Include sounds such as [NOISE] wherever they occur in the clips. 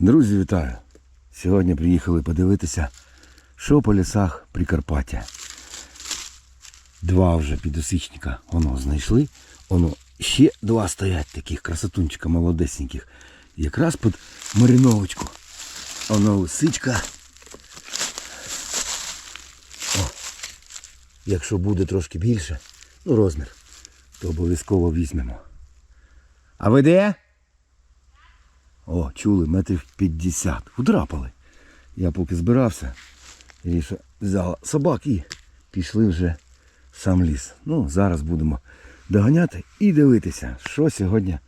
Друзі, вітаю! Сьогодні приїхали подивитися, що по лісах Прикарпаття. Два вже підосичника воно знайшли. Воно ще два стоять таких красотунчика молодесеньких. Якраз під Мариновочку. Воно лисичка. О, якщо буде трошки більше, ну розмір, то обов'язково візьмемо. А ви де? О, чули, метрів 50. Удрапали. Я поки збирався, Іріша взяла собак і пішли вже сам ліс. Ну, зараз будемо доганяти і дивитися, що сьогодні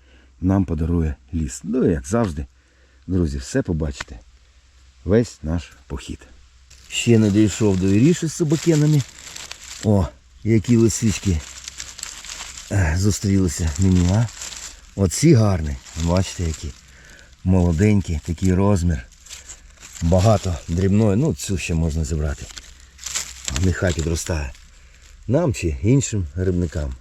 нам подарує ліс. Ну, як завжди, друзі, все побачите. Весь наш похід. Ще не дійшов до Іріші з собакенами. О, які лисички е, зустрілися мені, а? Оці гарні. Бачите, які молоденькі, такий розмір. Багато дрібної, ну цю ще можна зібрати. Нехай підростає. Нам чи іншим рибникам.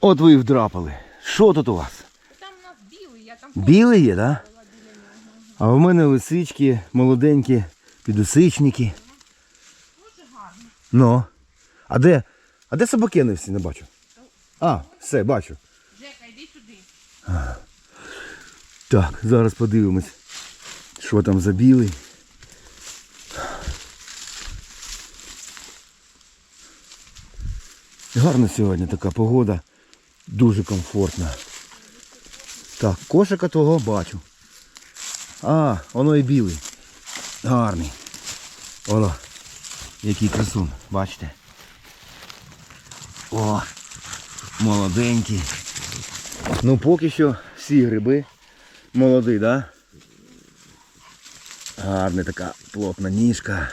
От ви і вдрапали. Що тут у вас? Там у нас білий, я там Білий є, так? Да? А в мене лисички, молоденькі, підусичники. Дуже гарно. Ну. А де? А де собакени всі не бачу? А, все, бачу. Жека, йди сюди. Так, зараз подивимось, що там за білий. Гарна сьогодні така погода. Дуже комфортна. Так, кошика того бачу. А, воно і білий. Гарний. Воно. Який красун, бачите? О, молоденький. Ну поки що всі гриби молодий, да? Гарна така плотна ніжка.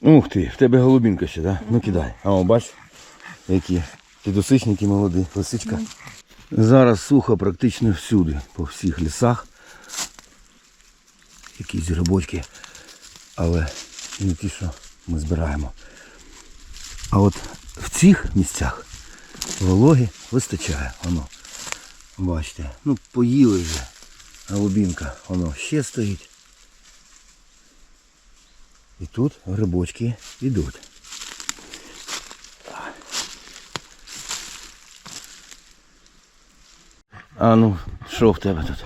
Ух ти, в тебе голубінка ще, да? Ну кидай. А о, бач, які підосичники молоді, лисичка. Зараз сухо практично всюди, по всіх лісах. Якісь грибочки, але не ті, що ми збираємо. А от в цих місцях вологи вистачає. Воно. Бачите, ну поїли вже. Голубінка, воно ще стоїть. І тут грибочки йдуть. А ну, що в тебе тут?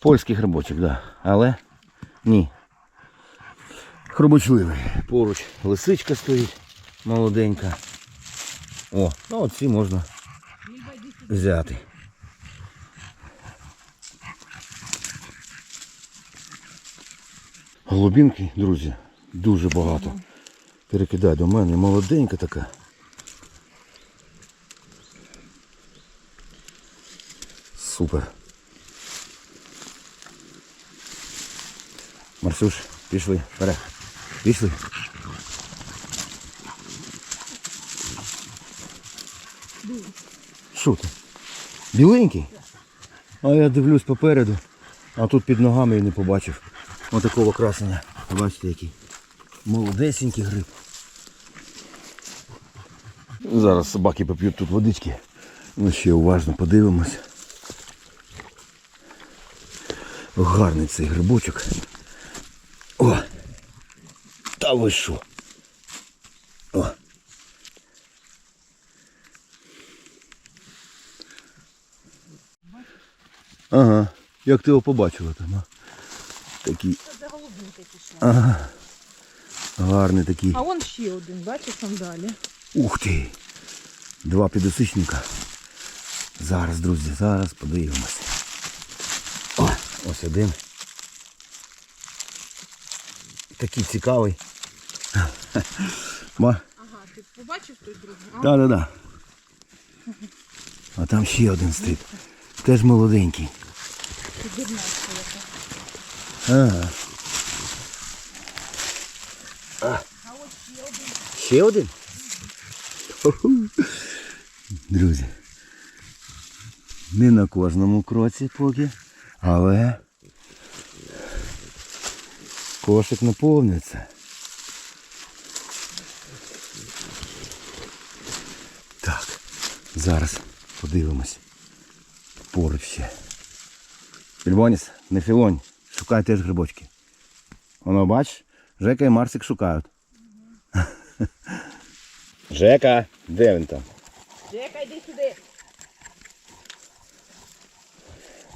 Польський грибочок, так. Да. Але ні. Хробочливий. Поруч лисичка стоїть молоденька. О, ну оці можна взяти. Голубінки, друзі, дуже багато. Перекидай до мене, молоденька така. Супер. Марсюш, пішли, вперед. Пішли. Що ти? Біленький? А я дивлюсь попереду, а тут під ногами і не побачив. Ось такого красення. Бачите який. Молодесенький гриб. Зараз собаки поп'ють тут водички. Ну ще уважно подивимось. Гарний цей грибочок. О! Та ви що? Ага. Як ти його побачила там, а? Такий. Це де голубинка пішла. Ага. Гарний такий. А вон ще один, бачиш, там далі. Ух ти! Два підосичника. Зараз, друзі, зараз подивимося. О, ось один. Такий цікавий. Ага, ти побачив той другий? Да, да, да. А там ще один стоїть. Теж молоденький. Дурнацька яка. Ага. А ось ще один. Ще один? Друзі. Не на кожному кроці поки, але кошик наповнюється. Так, зараз подивимось. Поруч ще. Фільбоніс, не філонь. Шукай теж грибочки. Воно бач, Жека і Марсик шукають. [LAUGHS] Жека, де він там? Жека, йди сюди.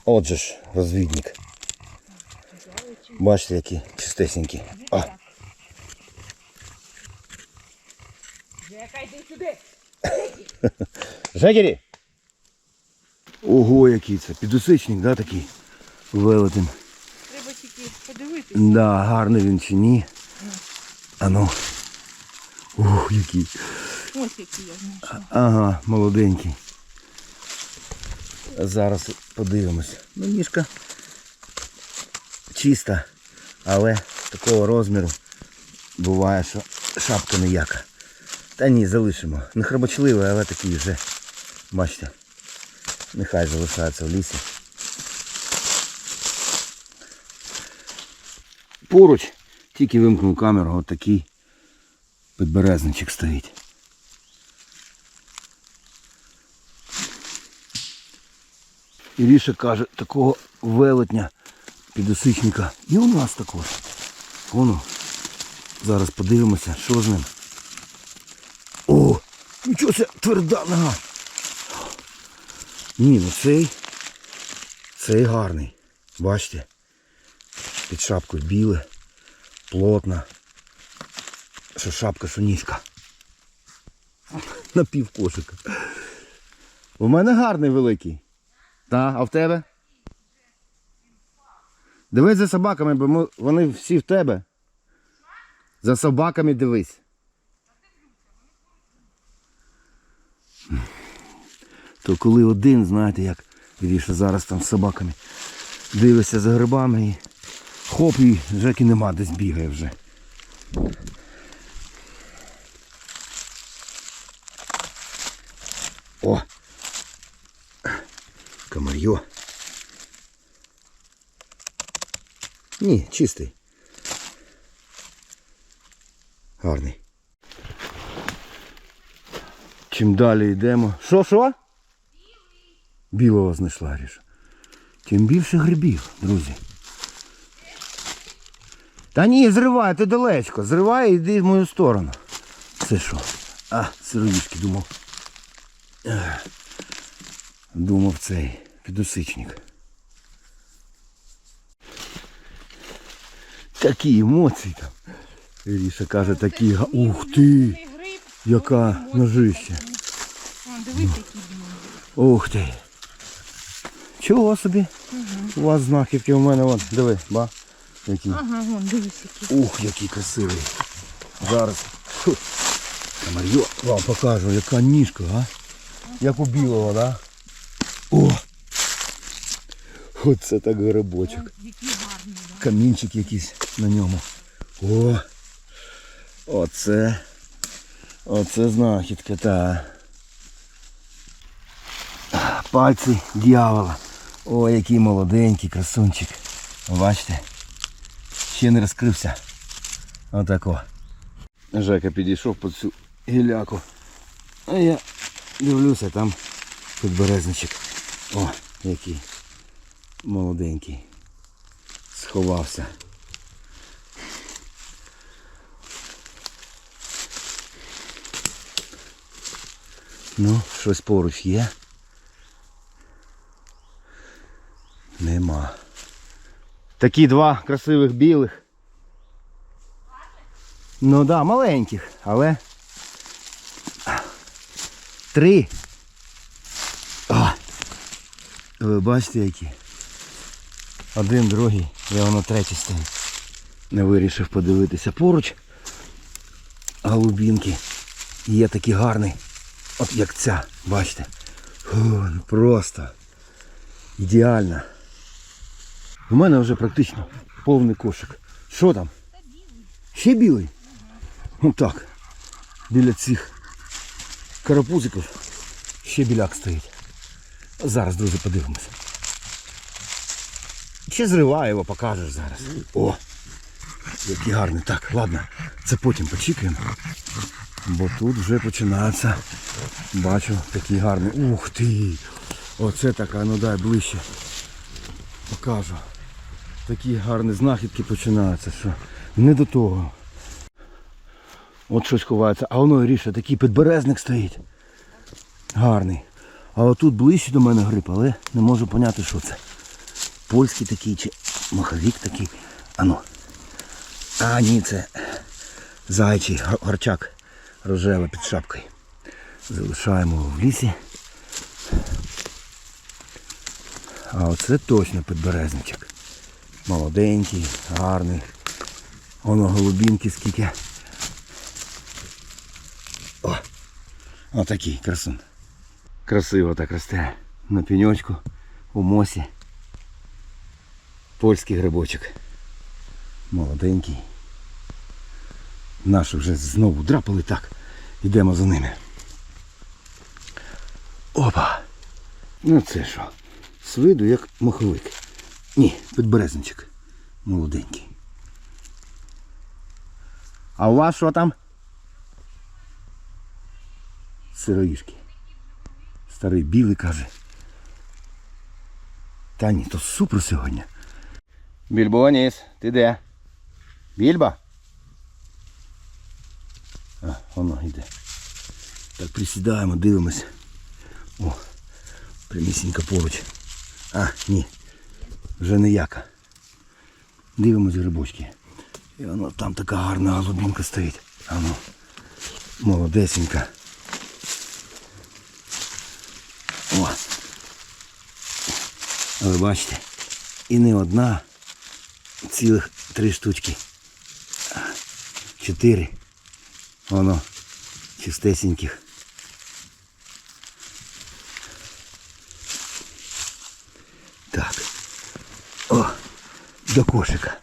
Отже ж, розвідник. Бачите, які чистесенькі. А, Жека, йди сюди. [LAUGHS] Жекері! Ого, який це. Підусичник, да, такий? Велетень. Треба тільки подивитися. Да, гарний він чи ні. А ну. Ух, який. Ось який я знайшла. Ага, молоденький. Зараз подивимось. Ну, ніжка чиста, але такого розміру буває, що шапка ніяка. Та ні, залишимо. Не хробочливий, але такий вже. Бачите. Нехай залишається в лісі. Поруч, тільки вимкнув камеру, от такий підберезничок стоїть. Іріша каже, такого велетня підосичника. І у нас також. Воно. Зараз подивимося, що з ним. О! Нічого це тверда нога. Ні, ну цей. Цей гарний. Бачите? Під шапкою біле, плотна. Що шапка, що ніжка. На пів кошика. У мене гарний великий. Та, а в тебе? Дивись за собаками, бо ми- вони всі в тебе. За собаками дивись. То коли один, знаєте, як віріше зараз там з собаками дивишся за грибами і хоп, і Жеки нема, десь бігає вже. О! Комарьо. Ні, чистий. Гарний. Чим далі йдемо. Що, що? Білого знайшла Ріша. Тим більше грибів, друзі. Та ні, зривай, ти далечко. Зривай і йди в мою сторону. Це що? А, сироїшки думав. Думав цей підусичник. Такі емоції там. Ріша каже, такі. Ух ти! Яка ножище. Дивись, білий. Ух ти. Чого собі? У вас знахідки у мене вон. Диви, ба. Які. Ага, вон, дивись, який. Ух, який красивий. Зараз. Фу. Мар'йо, вам покажу, яка ніжка, а? Як у білого, да? О! Оце так грибочок. Камінчик якийсь на ньому. О! Оце. Оце знахідка, та. Пальці дьявола. О, який молоденький красунчик. Бачите? Ще не розкрився. Отако. Жека підійшов по цю гіляку. А я дивлюся, там підберезничок. О, який молоденький. Сховався. Ну, щось поруч є. Нема. Такі два красивих білих. Ну так, да, маленьких, але. Три. О! Ви бачите які? Один, другий, і воно третій стоїть. Не вирішив подивитися поруч. Голубінки. Є такі гарні. От як ця, бачите. Фу, ну просто ідеально. У мене вже практично повний кошик. Що там? Ще білий? Ну так. Біля цих карапузиків ще біляк стоїть. Зараз, друзі, подивимося. Ще зриваю його, покажеш зараз. О! Який гарний. Так, ладно, це потім почекаємо. Бо тут вже починається. Бачу, такий гарний. Ух ти! Оце така, ну дай ближче. покажу. Такі гарні знахідки починаються, що не до того. От щось ховається, а воно ріше, такий підберезник стоїть. Гарний. А отут ближче до мене гриб, але не можу поняти, що це. Польський такий чи маховік такий. Ану. А, ні, це зайчий гарчак рожевий під шапкою. Залишаємо його в лісі. А оце точно підберезничок. Молоденький, гарний. Воно голубінки скільки. О! Отакий красун. Красиво так росте. На пеньочку, у мосі. Польський грибочок. Молоденький. Наші вже знову драпали так. Йдемо за ними. Опа! Ну це що? З виду як маховик. Ні, підберезничок. Молоденький. А у вас що там? Сироїшки. Старий білий каже. Та ні, то супер сьогодні. Більбоніс, ти де? Більба? А, воно йде. Так присідаємо, дивимось. О, прямісінько поруч. А, ні. Вже ніяка. Дивимось грибочки. І воно там така гарна голубінка стоїть. А ну, молодесенька. О. Ви бачите, і не одна, цілих три штучки. Чотири. Воно чистесеньких. До кошика.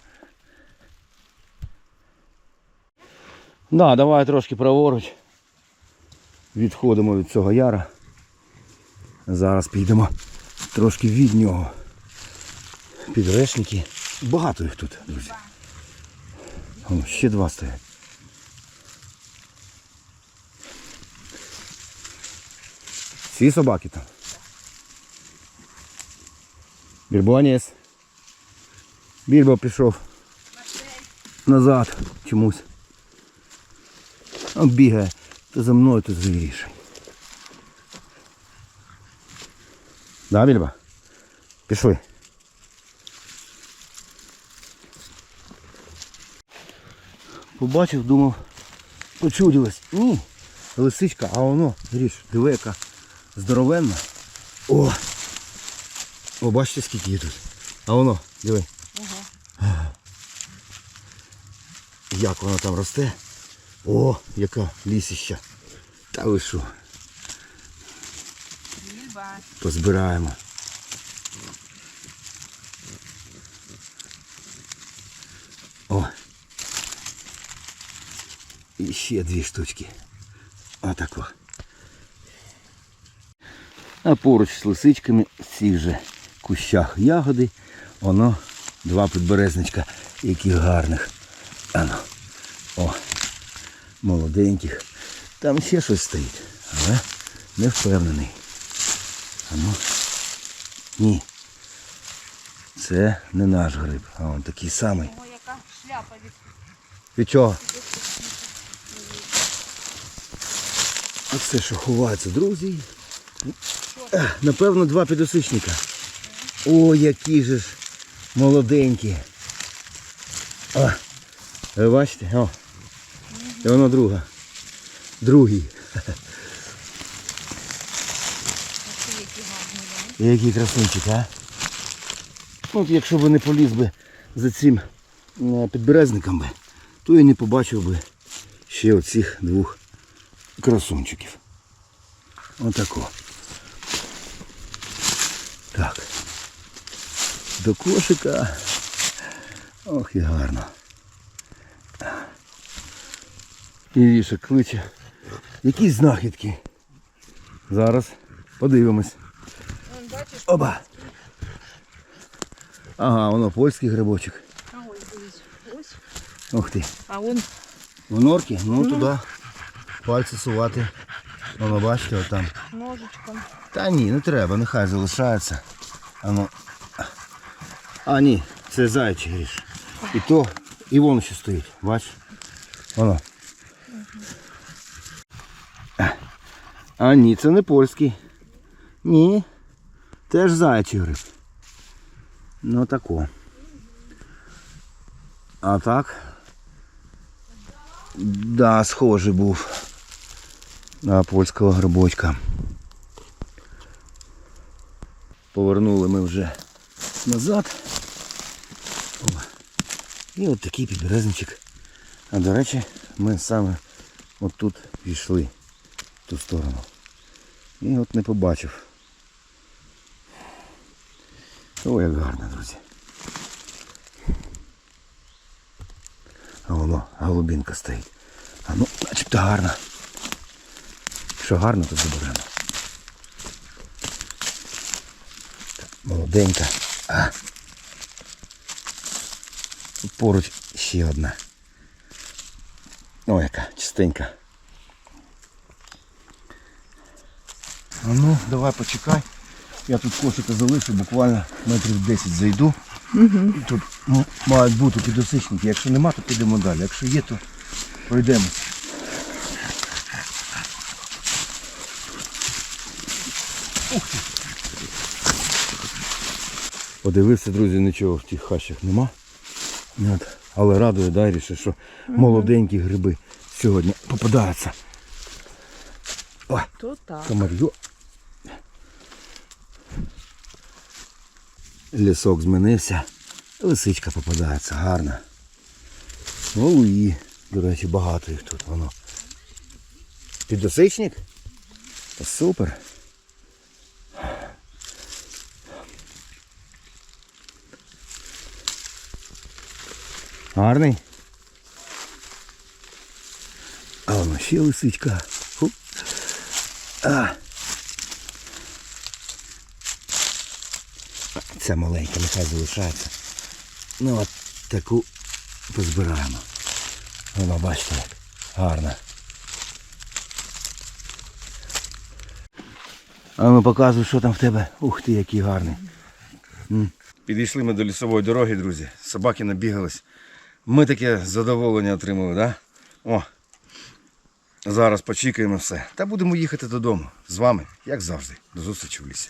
Да, давай трошки праворуч. Відходимо від цього яра. Зараз підемо трошки від нього. Підрешники. Багато їх тут, друзі. О, ще два стоять. Всі собаки там. Бірбоніс. Більбо пішов назад чомусь. Бігає то за мною, то за Ірішею. Да, Більба? Пішли. Побачив, думав, почудилось. Ні, лисичка, а воно, гріш, диви, яка здоровенна. О! О, бачите, скільки її тут. А воно, диви. Як воно там росте. О, яка лісища. Та ви що, позбираємо. О. І ще дві штучки. Отако. А поруч з лисичками в цих же кущах ягоди, воно два підберезничка, яких гарних. Ано. О, молоденьких. Там ще щось стоїть, але не впевнений. Ану. Ні. Це не наш гриб, а он такий самий. О, яка шляпа від Від чого? А це що ховається, друзі? Е, Напевно, два підосичника. О, які же ж молоденькі. О, ви бачите? О. І воно друга. Другий. Який красунчик, а? От якщо б не поліз би за цим е, підберезником би, то і не побачив би ще оцих двох красунчиків. Отако. Так. До кошика. Ох і гарно. І вішак кличе. Якісь знахідки. Зараз подивимось. Оба. Ага, воно польський грибочок. а ось дивись. Ось. Ух ти. А вон В норки, ну туди пальці сувати. Воно бачите, отам. ножичком. Та ні, не треба, нехай залишається. Воно А, ні, це заячий гріш. І то, і вон ще стоїть, бачиш? Воно. А ні, це не польський. Ні. Теж заячий гриб. Ну тако. А так. Да, схожий був на польського грибочка. Повернули ми вже назад. І от такий підберезничок. А до речі, ми саме от тут пішли в ту сторону. І от не побачив. О, як гарно, друзі. А воно, голубінка стоїть. А ну, начебто гарно. Якщо гарно, то заберемо. Молоденька. А. Поруч ще одна. О, яка чистенька. А ну, давай почекай. Я тут кошика залишу, буквально метрів 10 зайду. І тут ну, мають бути підосичники. Якщо нема, то підемо далі. Якщо є, то пройдемося. Ух ти. Подивився, друзі, нічого в тих хащах нема. От. Але радує Дайріше, що молоденькі гриби сьогодні попадаються. Ой, То так. комар'ю. Лісок змінився. Лисичка попадається, гарна. Ну до речі, багато їх тут воно. Підосичник? Супер. Гарний. А воно ще лисичка. Фу. А. Ця маленька нехай залишається. Ну от таку позбираємо. Воно бачите як гарно. А ну показуй, що там в тебе. Ух ти, який гарний. Підійшли ми до лісової дороги, друзі. Собаки набігались. Ми таке задоволення отримали, да? О, зараз почекаємо все. Та будемо їхати додому. З вами, як завжди. До зустрічі в лісі.